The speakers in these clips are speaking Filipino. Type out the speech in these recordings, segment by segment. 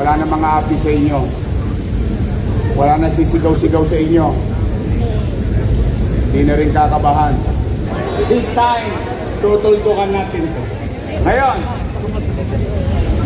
Wala na mga api sa inyo. Wala na sisigaw-sigaw sa inyo. Hindi na rin kakabahan. This time, tutultukan natin to. Ngayon,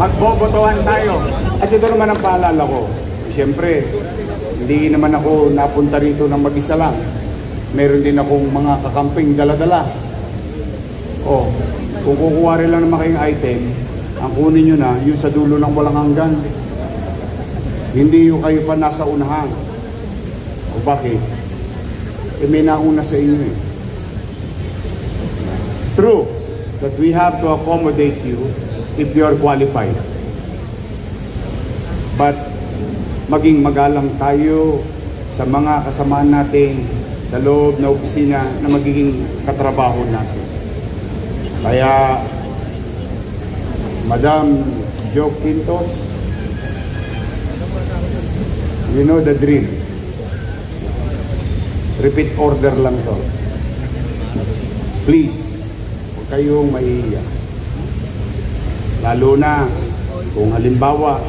magbobotohan tayo. At ito naman ang paalala ko. Siyempre, hindi naman ako napunta rito ng mag-isa lang. Meron din akong mga kakamping dala-dala. O, kung kukuha rin lang naman kayong item, ang kunin nyo na, yung sa dulo ng walang hanggan. Hindi yung kayo pa nasa unahan. O bakit? Eh may nauna sa inyo eh. True that we have to accommodate you if you are qualified. But maging magalang tayo sa mga kasamaan natin sa loob na opisina na magiging katrabaho natin. Kaya, Madam Jo Quintos, you know the drill. Repeat order lang to. Please, huwag kayong mahihiya. Lalo na kung halimbawa,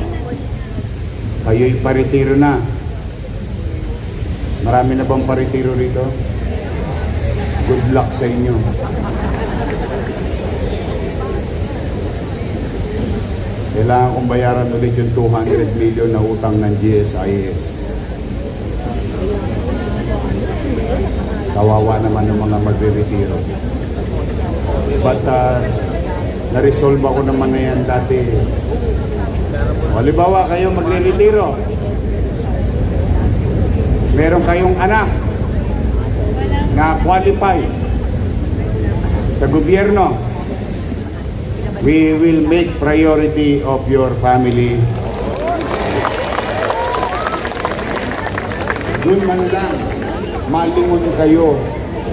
kayo'y paritiro na. Marami na bang paritiro rito? Good luck sa inyo. Kailangan kong bayaran ulit yung 200 million na utang ng GSIS. Kawawa naman ng mga magre-retiro. But uh, na-resolve ako naman na yan dati. Halimbawa, kayo magre-retiro. Meron kayong anak na qualified sa gobyerno. We will make priority of your family. Doon man lang, malingon kayo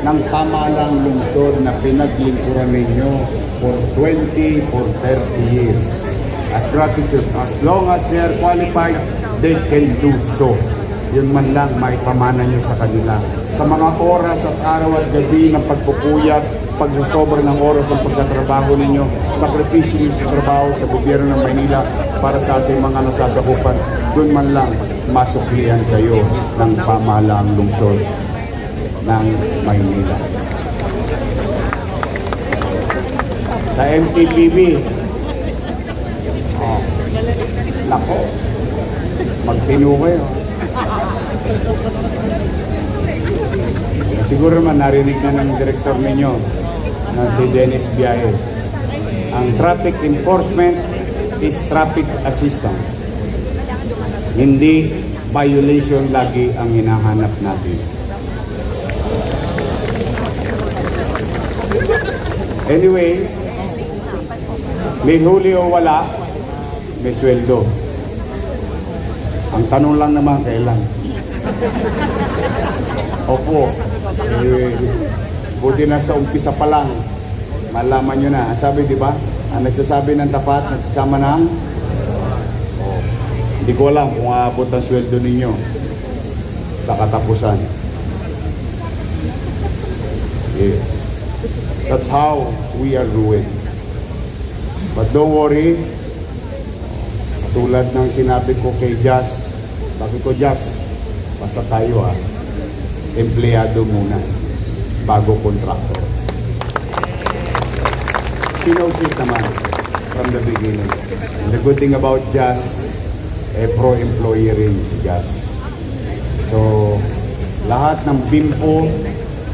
ng pamalang lungsod na pinaglingkuran ninyo for 20, for 30 years. As gratitude, as long as they are qualified, they can do so. Yun man lang may pamana nyo sa kanila. Sa mga oras at araw at gabi ng pagpupuyat, pagsasobra ng oras ang pagtatrabaho ninyo, sakripisyo nyo sa trabaho sa gobyerno ng Maynila para sa ating mga nasasakupan, doon man lang masuklian kayo ng pamahalaang lungsod ng Maynila. Sa MTPB, oh, nako, magtino kayo. Siguro naman narinig na ng direksor ninyo na si Dennis Biaye. Ang traffic enforcement is traffic assistance. Hindi violation lagi ang hinahanap natin. Anyway, may huli o wala, may sweldo. Ang tanong lang naman, kailan? Opo, eh, buti na sa umpisa pa lang, malaman nyo na. Sabi, di ba? Ang nagsasabi ng tapat, nagsasama ng Oh, hindi ko alam kung aabot ang sweldo ninyo sa katapusan. Yes. That's how we are ruined. But don't worry, tulad ng sinabi ko kay Jazz, sabi ko Jazz, basta tayo ah, empleyado muna, bago knows it naman from the beginning. And the good thing about Jazz, eh, pro-employee rin si Jazz. So, lahat ng bimpo,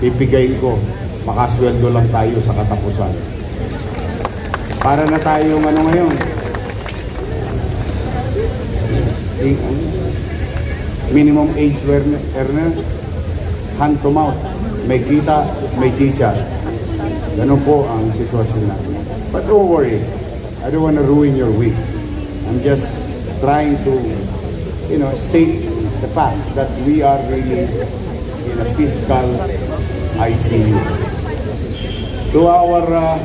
pipigayin ko. Makasweldo lang tayo sa katapusan. Para na tayo ano ngayon? Minimum age earner, hand to mouth. May kita, may chicha. Ganun po ang sitwasyon natin. But don't worry, I don't want to ruin your week. I'm just trying to, you know, state the facts that we are really in a fiscal ICU. To our uh,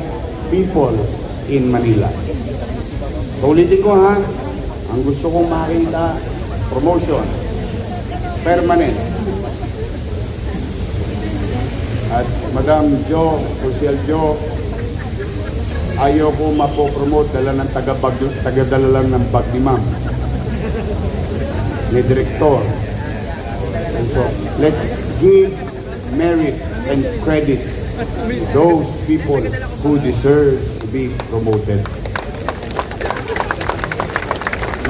people in Manila. So ulitin ko ha, ang gusto kong makita, promotion, permanent. At Madam Jo, Social Jo, ayaw ko mapopromote dala ng taga-bag- taga-dala lang ng bag ni ma'am. ni Direktor. And so, let's give merit and credit to those people who deserve to be promoted.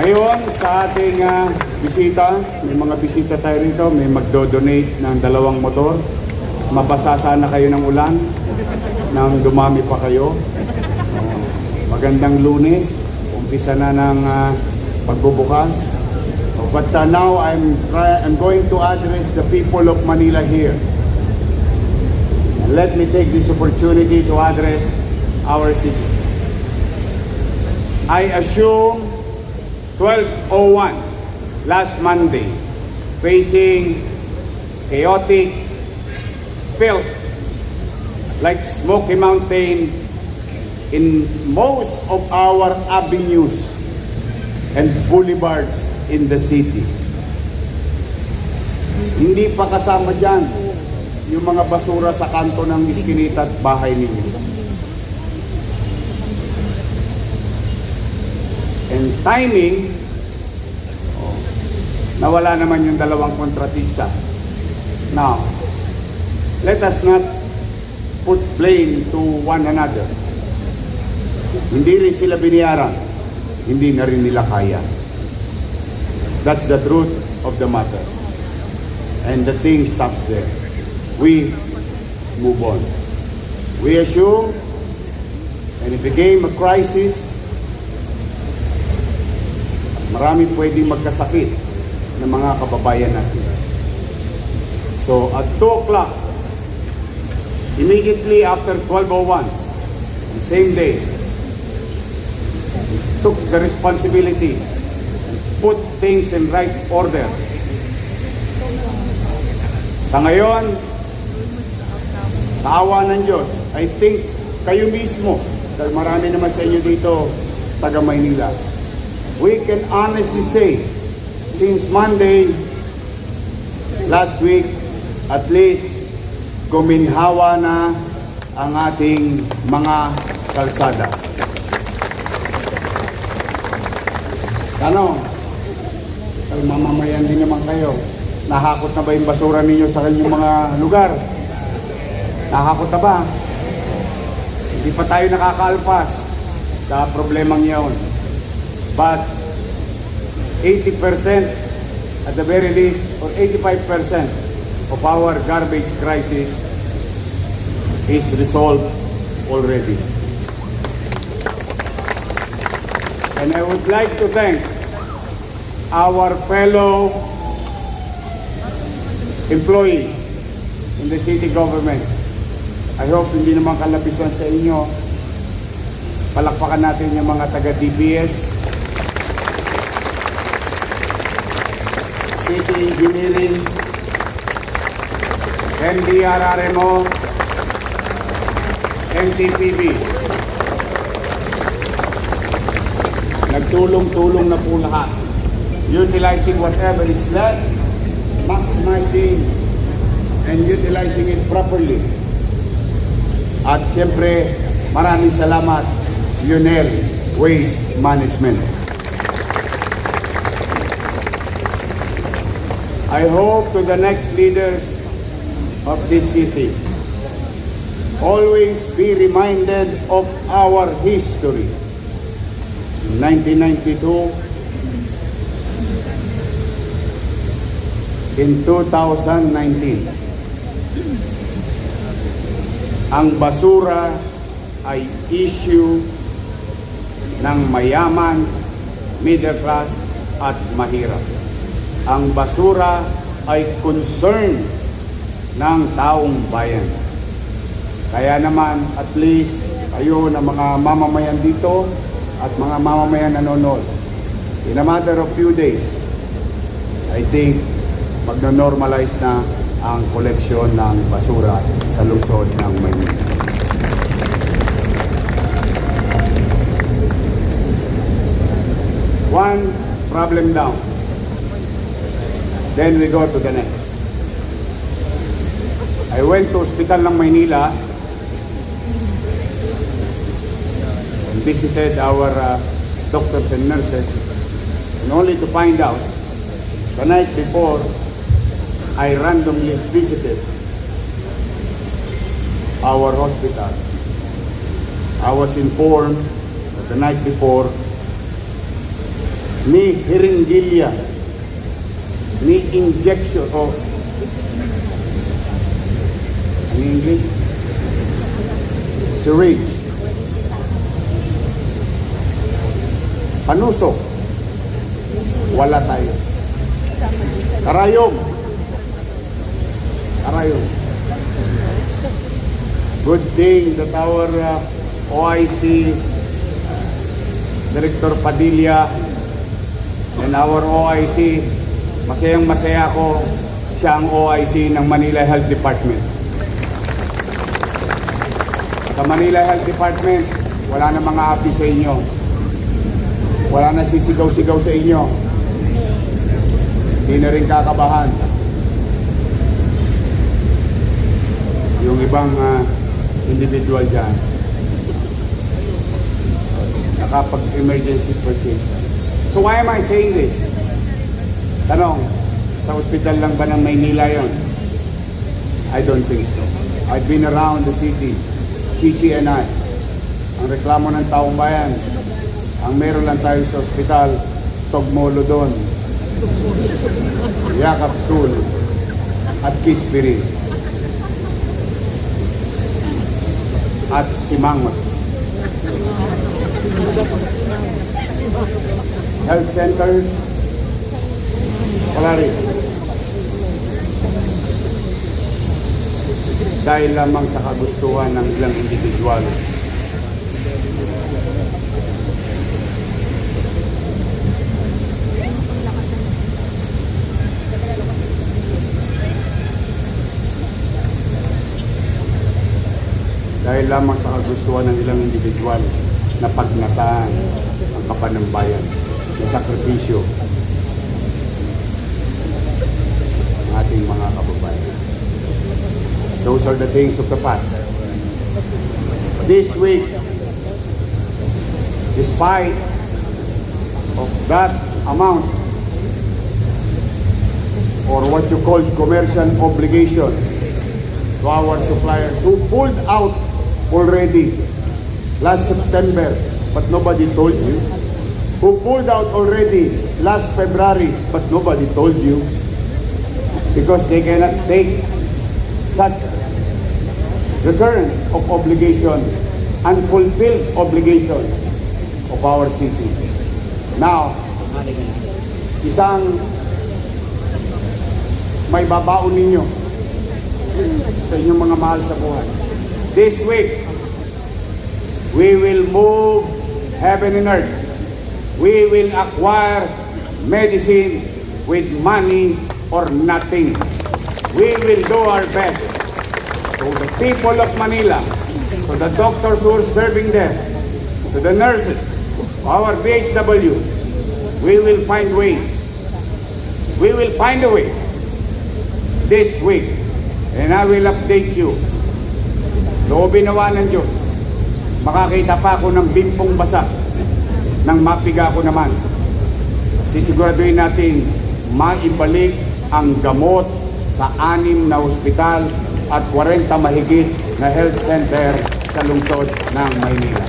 Ngayon, sa ating ah, bisita, may mga bisita tayo rito, may magdo-donate ng dalawang motor. Mabasa sana kayo ng ulan, nang dumami pa kayo. Magandang lunes, umpisa na ng ah, pagbubukas. But uh, now I'm, try- I'm going to address the people of Manila here. Let me take this opportunity to address our citizens. I assume 1201 last Monday facing chaotic filth like Smoky Mountain in most of our avenues and boulevards in the city. Hindi pa kasama dyan yung mga basura sa kanto ng iskinita at bahay ninyo. And timing, oh, nawala naman yung dalawang kontratista. Now, let us not put blame to one another. Hindi rin sila biniyaran. Hindi na rin nila kaya. That's the truth of the matter. And the thing stops there. We move on. We assume, and it became a crisis, marami pwedeng magkasakit ng mga kababayan natin. So at 2 o'clock, immediately after 12.01, the same day, took the responsibility put things in right order. Sa ngayon, sa awa ng Diyos, I think kayo mismo, dahil marami naman sa inyo dito, taga Maynila, we can honestly say, since Monday, last week, at least, guminhawa na ang ating mga kalsada. Ano? Ay, mamamayan din naman kayo. Nahakot na ba yung basura ninyo sa kanyang mga lugar? Nahakot na ba? Hindi pa tayo nakakaalpas sa problemang yun. But 80% at the very least, or 85% of our garbage crisis is resolved already. And I would like to thank our fellow employees in the city government. I hope hindi naman kalapisan sa inyo. Palakpakan natin yung mga taga-DPS, City Engineering, NDRRMO, NTPB. Nagtulong-tulong na po lahat. Utilizing whatever is left, maximizing and utilizing it properly. At siyempre, maraming salamat, UNEL Waste Management. I hope to the next leaders of this city, always be reminded of our history. In 1992, in 2019, ang basura ay issue ng mayaman, middle class at mahirap. Ang basura ay concern ng taong bayan. Kaya naman, at least, kayo na mga mamamayan dito at mga mamamayan nanonood, in a matter of few days, I think magno-normalize na ang koleksyon ng basura sa lungsod ng Maynila. One problem down. Then we go to the next. I went to hospital ng Maynila visited our uh, doctors and nurses And only to find out, the night before, I randomly visited our hospital. I was informed that the night before, ni hiringilya, ni injection, o in English, syringe, panusok, wala tayo. Karayom. Karayom. Good thing that our uh, OIC Director Padilla and our OIC, masayang masaya ako, siya ang OIC ng Manila Health Department. Sa Manila Health Department, wala na mga api sa inyo. Wala na sisigaw-sigaw sa inyo. Hindi na rin kakabahan. Yung ibang ah, individual dyan, nakapag-emergency purchase. So why am I saying this? Tanong, sa hospital lang ba ng Maynila yon? I don't think so. I've been around the city, Chichi and I. Ang reklamo ng taong bayan, ang meron lang tayo sa hospital, Togmolo doon, Yakap Sul, at Kispiri. At Simangot. Health centers, wala rin. Dahil lamang sa kagustuhan ng ilang individual. Dahil lamang sa kagustuhan ng ilang individual na pagnasaan ang kapanambayan na sakripisyo ng ating mga kababayan. Those are the things of the past. This week, despite of that amount or what you call commercial obligation to our suppliers who pulled out already last September, but nobody told you. Who pulled out already last February, but nobody told you. Because they cannot take such recurrence of obligation, unfulfilled obligation of our city. Now, isang may babaon ninyo sa inyong mga mahal sa buhay. This week, we will move heaven and earth. We will acquire medicine with money or nothing. We will do our best. To the people of Manila, to the doctors who are serving there, to the nurses, our BHW, we will find ways. We will find a way this week. And I will update you Loobin nawa ng Diyos. Makakita pa ako ng bimpong basa nang mapiga ko naman. Sisiguraduhin natin maibalik ang gamot sa anim na ospital at 40 mahigit na health center sa lungsod ng Maynila.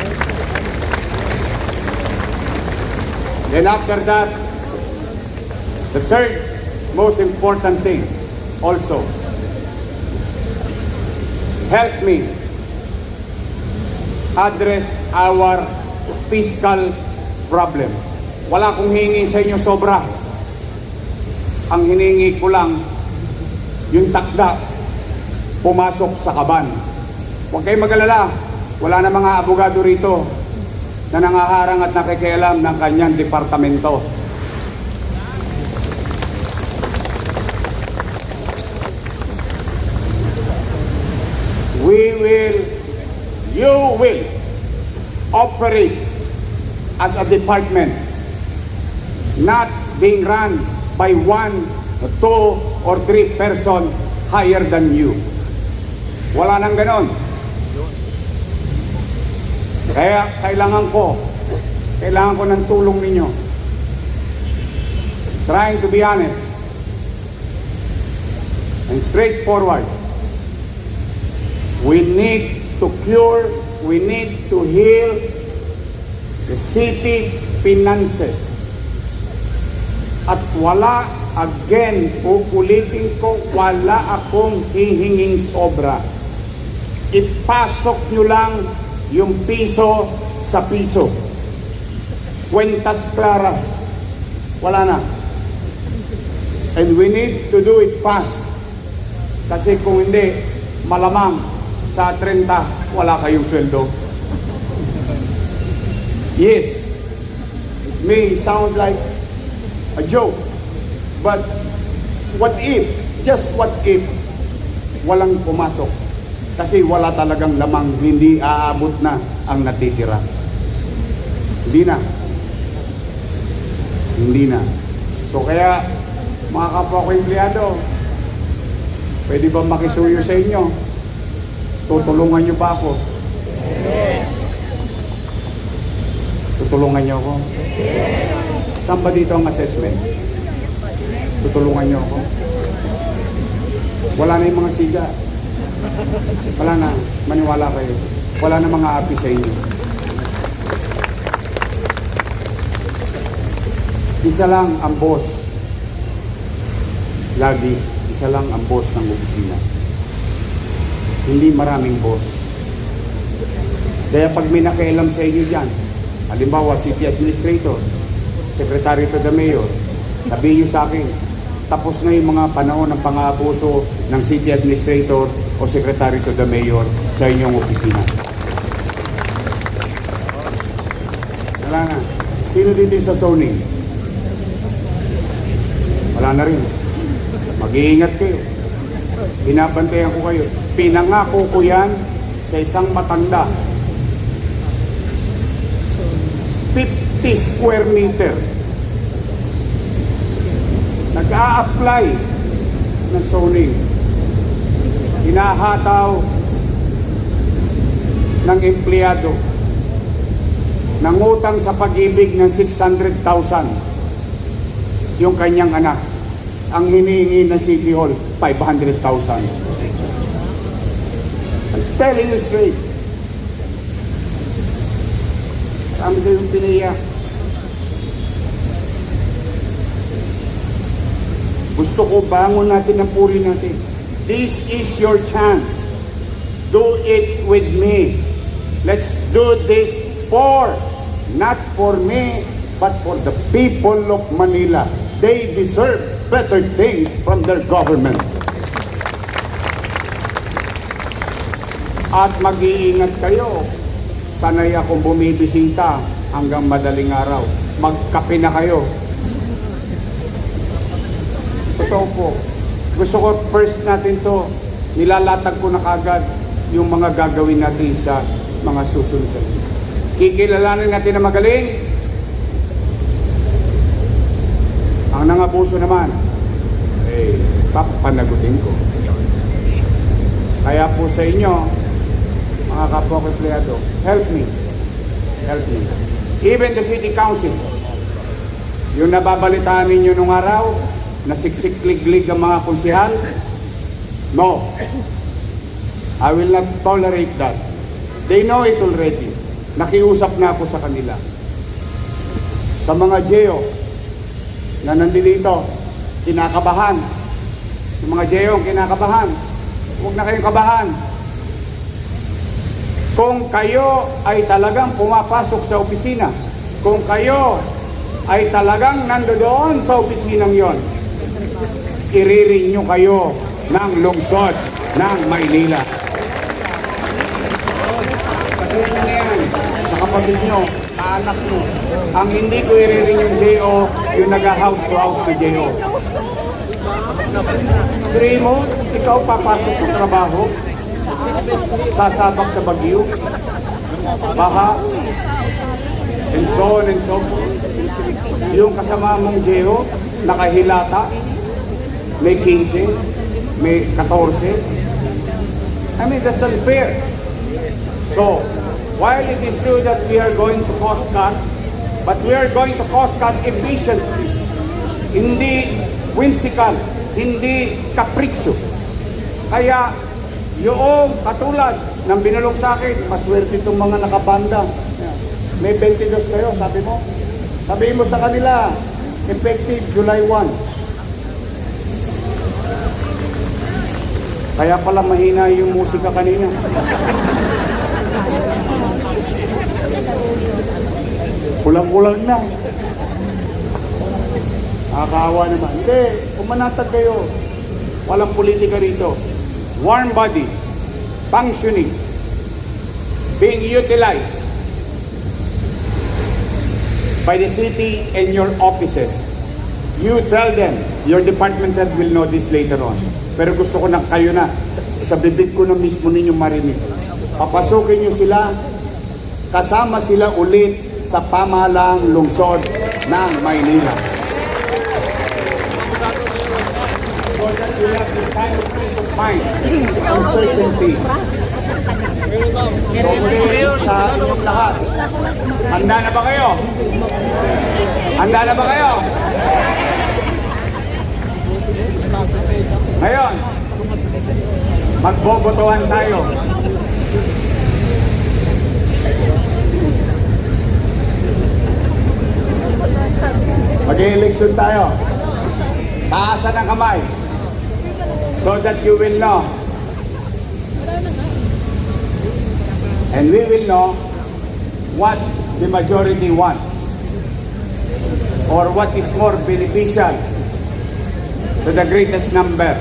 Then after that, the third most important thing also, help me address our fiscal problem. Wala akong hihingi sa inyo sobra. Ang hiningi ko lang, yung takda, pumasok sa kaban. Huwag kayong magalala. Wala na mga abogado rito na nangaharang at nakikialam ng kanyang departamento. We will, you will operate as a department, not being run by one, two, or three person higher than you. Wala nang ganon. Kaya kailangan ko, kailangan ko ng tulong ninyo. trying to be honest and straightforward. We need to cure, we need to heal the city finances. At wala, again, uulitin ko, wala akong hihinging sobra. Ipasok nyo lang yung piso sa piso. Cuentas claras. Wala na. And we need to do it fast. Kasi kung hindi, malamang sa 30, wala kayong sweldo. Yes, it may sound like a joke. But what if, just what if, walang pumasok? Kasi wala talagang lamang, hindi aabot na ang natitira. Hindi na. Hindi na. So kaya, mga kapwa ko empleyado, pwede ba makisuyo sa inyo? Tutulungan niyo pa ako? Tutulungan niyo ako? Saan ba dito ang assessment? Tutulungan niyo ako? Wala na yung mga siga. Wala na. Maniwala kayo. Wala na mga api sa inyo. Isa lang ang boss. Lagi, isa lang ang boss ng opisina. Hindi maraming boss. Kaya pag may nakialam sa inyo dyan, halimbawa city administrator, secretary to the mayor, sabihin nyo sa akin, tapos na yung mga panahon ng pang-aabuso ng city administrator o secretary to the mayor sa inyong opisina. Wala na. Sino dito sa zoning? Wala na rin. Mag-iingat kayo. Binabantayan ko kayo. Pinangako ko yan sa isang matanda. 50 square meter. Nag-a-apply ng zoning. Hinahataw ng empleyado. Nangutang sa pag-ibig ng 600,000 yung kanyang anak. Ang hinihingi ng City Hall, 500,000. Telling you straight. Kami kayong piniyak. Gusto ko bangon natin ang puri natin. This is your chance. Do it with me. Let's do this for, not for me, but for the people of Manila. They deserve better things from their government. At mag-iingat kayo. Sanay akong bumibisita hanggang madaling araw. Magkape na kayo. Totoo po. Gusto ko first natin to, nilalatag ko na kagad yung mga gagawin natin sa mga susunod. Kikilalanin natin na magaling. Ang nangabuso naman, eh, papanagutin ko. Kaya po sa inyo, mga kapwa ko empleyado, help me. Help me. Even the city council, yung nababalitaan ninyo nung araw, na siksik-liglig ang mga konsihal, no. I will not tolerate that. They know it already. Nakiusap na ako sa kanila. Sa mga Geo na nandito, kinakabahan. Yung mga Geo kinakabahan. Huwag na kayong kabahan. Kung kayo ay talagang pumapasok sa opisina, kung kayo ay talagang nandoon sa opisinang yon, iriring nyo kayo ng lungsod ng Maynila. Sabihin nyo na yan sa kapatid nyo, anak nyo. Ang hindi ko iriring yung JO, yung naga-house to house na JO. Three mo, ikaw papasok sa trabaho, sasabak sa bagyo, baha, and so on and so forth. Yung kasama mong JO, nakahilata, may 15, may 14. I mean, that's unfair. So, while it is true that we are going to cost cut, but we are going to cost cut efficiently. Hindi whimsical, hindi capriccio. Kaya yung katulad ng binulong sa akin, maswerte itong mga nakabanda. May 22 kayo, sabi mo. Sabihin mo sa kanila, effective July 1. Kaya pala mahina yung musika kanina. Kulang-kulang na. Nakakaawa naman. Hindi, pumanatag kayo. Walang politika rito. Warm bodies, functioning, being utilized by the city and your offices. You tell them, your department head will know this later on. Pero gusto ko na kayo na, sa, sa bibig ko na mismo ninyo marinig. Papasukin nyo sila, kasama sila ulit sa pamahalaang lungsod ng Maynila. So that you have this kind of mind, uncertainty. So muli sa inyong lahat, handa na ba kayo? Handa na ba kayo? Ngayon, magbobotohan tayo. Mag-election tayo. Taasan ang kamay. So that you will know. And we will know what the majority wants. Or what is more beneficial to the greatest number.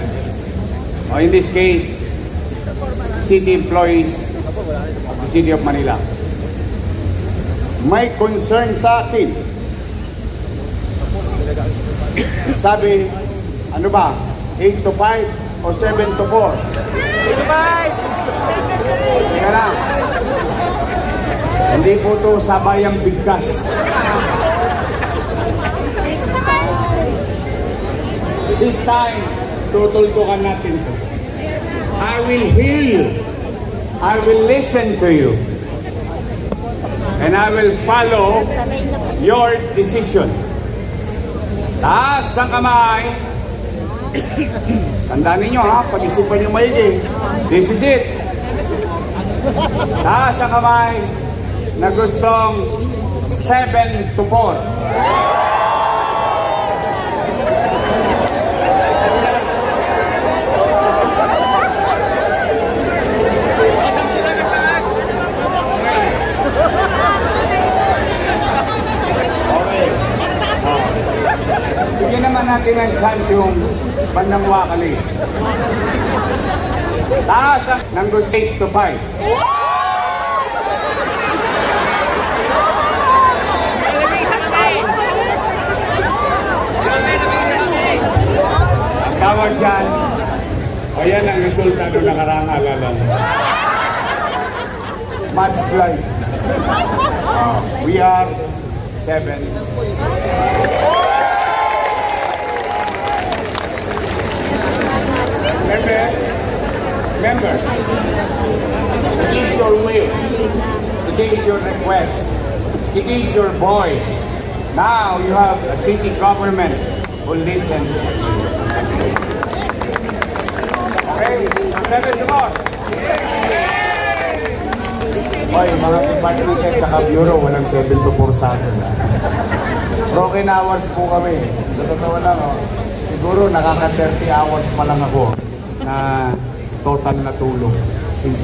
Or in this case, city employees of the City of Manila. May concern sa akin. Sabi, ano ba? 8 to 5 o 7 to 4? 8 to 5! Teka lang. Hindi po to sabayang bigkas. This time, tutultukan natin to. I will hear you. I will listen to you. And I will follow your decision. Taas ang kamay. Tandaan ninyo ha, pag-isipan nyo maigi. This is it. Taas ang kamay na gustong 7 to 4. Okay. Oh. Bigyan naman natin ng chance yung bandang wakali. Taas ang ng gusto 8 to 5. Ang tawag dyan, ayan ang resulta ng nakarang alala mo. Mudslide. Oh, we are seven. Remember, it is your will, it is your request, it is your voice. Now you have a city government who listens to you. Okay, so seven more. Hoy, mga department head sa bureau, walang 7 to 4 sa akin. ah. Broken hours po kami. Totoo lang, oh. siguro nakaka 30 hours pa lang ako na total na tulog since